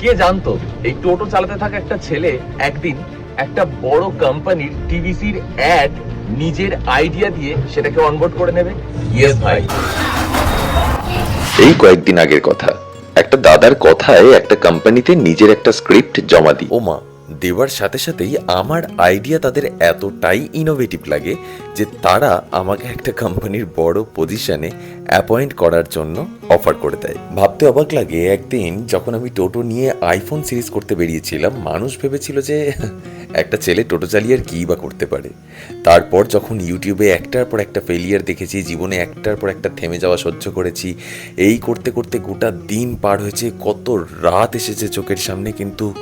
কে জানতো এই টোটো চালাতে থাকা একটা ছেলে একদিন একটা বড় কোম্পানির টিভিসির অ্যাড নিজের আইডিয়া দিয়ে সেটাকে অনবোর্ড করে নেবে? ইয়েস ভাই। এই কয়েকদিন আগের কথা। একটা দাদার কথায় একটা কোম্পানিতে নিজের একটা স্ক্রিপ্ট জমা দিই। ও মা। দেওয়ার সাথে সাথেই আমার আইডিয়া তাদের এতটাই ইনোভেটিভ লাগে যে তারা আমাকে একটা কোম্পানির বড় পজিশনে অ্যাপয়েন্ট করার জন্য অফার করে দেয়। ভাবতে অবাক লাগে, একদিন যখন আমি টোটো নিয়ে আইফোন সিরিজ করতে বেরিয়েছিলাম, মানুষ ভেবেছিল যে একটা ছেলে টোটো চালিয়ে আর কী বা করতে পারে। তারপর যখন ইউটিউবে একটার পর একটা ফেলিয়ার দেখেছি, জীবনে একটার পর একটা থেমে যাওয়া সহ্য করেছি, এই করতে করতে গোটা দিন পার হয়েছে, কত রাত এসেছে চোখের সামনে, কিন্তু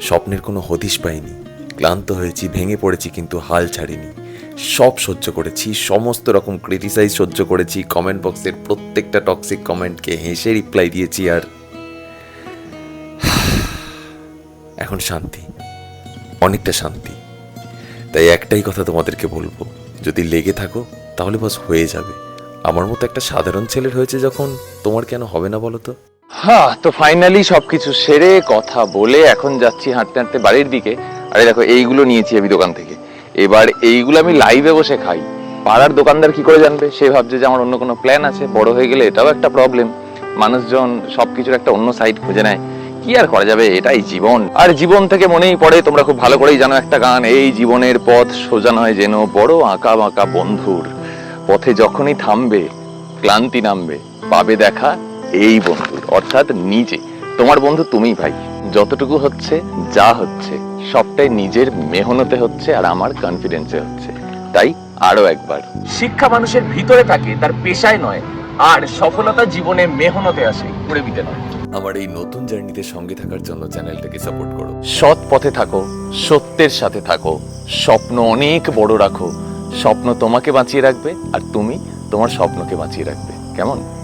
স্বপ্নের কোনো হদিশ পাইনি। ক্লান্ত হয়েছি, ভেঙে পড়েছি কিন্তু হাল ছাড়িনি। সব সহ্য করেছি, সমস্ত রকম ক্রিটিসাইজ সহ্য করেছি কমেন্ট বক্সের প্রত্যেকটা টক্সিক কমেন্টকে হেসে রিপ্লাই দিয়েছি আর এখন শান্তি, অনেকটা শান্তি। তাই একটাই কথা তোমাদেরকে বলব, যদি লেগে থাকো তাহলে বাস হয়ে যাবে। আমার মতো একটা সাধারণ ছেলের হয়েছে যখন তোমার কেন হবে না বলো তো? হ্যাঁ তো ফাইনালি সবকিছু সেরে কথা বলে এখন যাচ্ছি হাঁটতে হাঁটতে বাড়ির দিকে। আরে দেখো, এইগুলো নিয়েছি আমি দোকান থেকে। এবার এইগুলো আমি লাইভে বসে খাই। পাড়ার দোকানদার কি করে জানবে? সে ভাবছে যে আমার অন্য কোনো প্ল্যান আছে, বড় হয়ে গেলে এটাও একটা প্রবলেম মানুষজন সবকিছুর একটা অন্য সাইড খুঁজে নেয়। কি আর করা যাবে? এটাই জীবন। আর জীবন থেকে মনেই পড়ে, তোমরা খুব ভালো করেই জানো একটা গান। এই জীবনের পথ সোজা নয় যেন, বড় আঁকা বাঁকা বন্ধুর। পথে যখনই থামবে, ক্লান্তি নামবে, পাবে দেখা এই বন্ধুর অর্থাৎ নিজে। তোমার বন্ধু তুমিই ভাই। যতটুকু হচ্ছে যা হচ্ছে সবটাই নিজের মেহনতে হচ্ছে আর আমার কনফিডেন্সে হচ্ছে। তাই আরও একবার। শিক্ষা মানুষের ভিতরে থাকে তার পেশায় নয় আর সফলতা জীবনে মেহনতে আসে করে দিতে নয়। আমার এই নতুন জার্নিতে সঙ্গে থাকার জন্য চ্যানেলটাকে সাপোর্ট করো। সৎ পথে থাকো সত্যের সাথে থাকো স্বপ্ন অনেক বড় রাখো। স্বপ্ন তোমাকে বাঁচিয়ে রাখবে আর তুমি তোমার স্বপ্নকে বাঁচিয়ে রাখবে। কেমন?